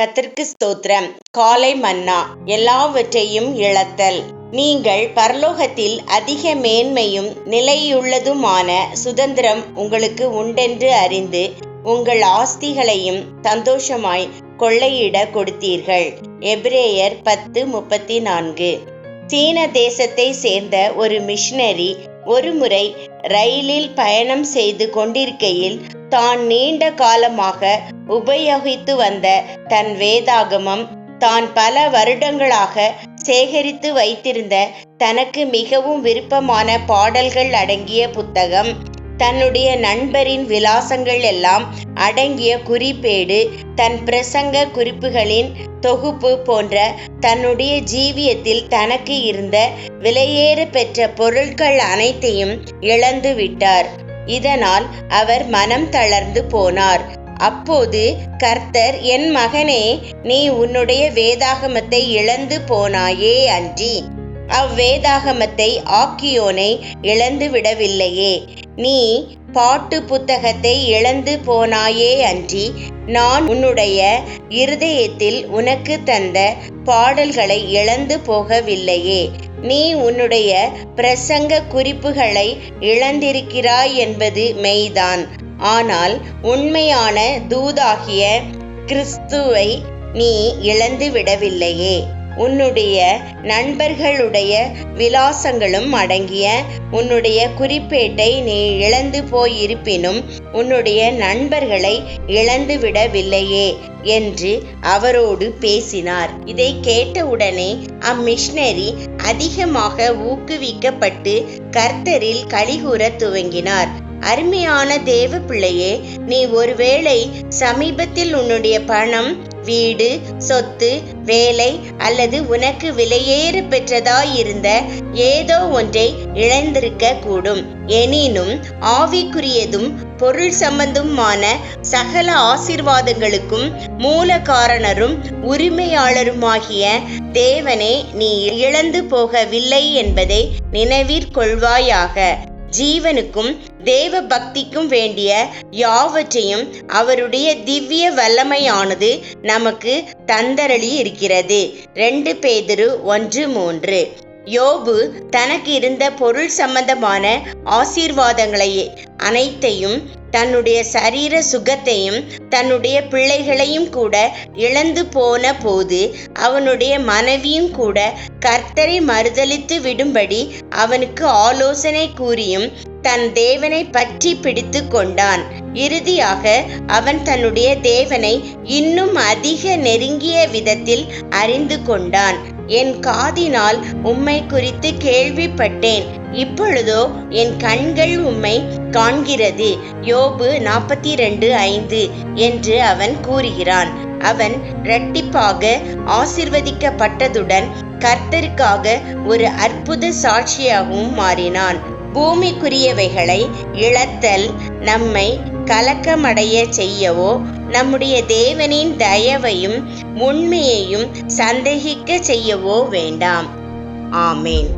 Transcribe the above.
கத்திற்கு ஸ்தோத்திரம். காலை மன்னா எல்லாவற்றையும் இழத்தல். நீங்கள் பரலோகத்தில் அதிக மேன்மையும் நிலையுள்ளதுமான சுதந்திரம் உங்களுக்கு உண்டென்று அறிந்து உங்கள் ஆஸ்திகளையும் சந்தோஷமாய் கொள்ளையிட கொடுத்தீர்கள். எப்ரேயர் பத்து முப்பத்தி நான்கு. சீன தேசத்தை சேர்ந்த ஒரு மிஷினரி ஒருமுறை ரயிலில் பயணம் செய்து கொண்டிருக்கையில் தான் நீண்ட காலமாக உபயோகித்து வந்த தன் வேதாகமம் தான் பல வருடங்களாக சேகரித்து வைத்திருந்த தனக்கு மிகவும் விருப்பமான பாடல்கள் அடங்கிய புத்தகம். தன்னுடைய நண்பரின் விலாசங்கள் எல்லாம் அடங்கிய குறிப்பேடு தன் பிரசங்க குறிப்புகளின் தொகுப்பு போன்ற தன்னுடைய ஜீவியத்தில் தனக்கு இருந்த விலையேறு பெற்ற பொருட்கள் அனைத்தையும் இழந்து விட்டார். இதனால் அவர் மனம் தளர்ந்து போனார். அப்போது கர்த்தர் என் மகனே நீ உன்னுடைய வேதாகமத்தை இழந்து போனாயே அன்றி. அவ்வேதாகமத்தை ஆக்கியோனை இழந்து விடவில்லையே. நீ பாட்டு புத்தகத்தை இழந்து போனாயே அன்றி நான் உன்னுடைய இருதயத்தில் உனக்கு தந்த பாடல்களை இழந்து போகவில்லையே. நீ உன்னுடைய பிரசங்க குறிப்புகளை இழந்திருக்கிறாய் என்பது மெய்தான். ஆனால் உண்மையான தூதாகிய கிறிஸ்துவை நீ இழந்து விடவில்லையே. உன்னுடைய நண்பர்களுடைய விலாசங்களும் அடங்கிய உன்னுடைய குறிப்பேட்டை நீ இழந்து போயிருப்பினும் உன்னுடைய நண்பர்களை இழந்து விடவில்லையே என்று அவரோடு பேசினார். இதை கேட்டவுடனே அம்மிஷனரி அதிகமாக ஊக்குவிக்கப்பட்டு கர்த்தரில் கலிகூற துவங்கினார். அருமையான தேவ பிள்ளையே நீ ஒருவேளை சமீபத்தில் உன்னுடைய பணம் வீடு சொத்து வேலை அல்லது உனக்கு விலையேறு பெற்றதாயிருந்த ஏதோ ஒன்றை இழந்திருக்க கூடும் எனினும் ஆவிக்குரியதும் பொருள் சம்பந்தமான சகல ஆசிர்வாதங்களுக்கும் மூல காரணரும் உரிமையாளருமாகிய தேவனே நீ இழந்து போகவில்லை என்பதை நினைவிற்கொள்வாயாக ஜீவனுக்கும் தேவ பக்திக்கும் வேண்டிய யாவற்றையும் அவருடைய திவ்ய வல்லமையானது நமக்கு தந்தரளி இருக்கிறது. ரெண்டு பேதரு ஒன்று மூன்று. யோபு தனக்கு இருந்த பொருள் சம்பந்தமான ஆசீர்வாதங்களை அனைத்தையும் தன்னுடைய சரீர சுகத்தையும் தன்னுடைய பிள்ளைகளையும் கூட இழந்து போன போது அவனுடைய மனைவியும் கூட கர்த்தரை மறுதளித்து விடும்படி அவனுக்கு ஆலோசனை கூறியும் தன் தேவனை பற்றி பிடித்து கொண்டான். இறுதியாக அவன் தன்னுடைய தேவனை இன்னும் அதிக நெருங்கிய விதத்தில் அறிந்து கொண்டான். என் காதினால் உம்மை குறித்து கேள்விப்பட்டேன். இப்பொழுதோ என் கண்கள் உம்மை காண்கிறது. யோபு நாற்பத்தி ரெண்டு ஐந்து என்று அவன் கூறுகிறான். அவன் இரட்டிப்பாக ஆசிர்வதிக்கப்பட்டதுடன் கர்த்தருக்காக ஒரு அற்புத சாட்சியாகவும் மாறினான். பூமிக்குரியவைகளை இழத்தல் நம்மை கலக்கமடைய செய்யவோ நம்முடைய தேவனின் தயவையும் உண்மையையும் சந்தேகிக்க செய்யவோ வேண்டாம். ஆமேன்.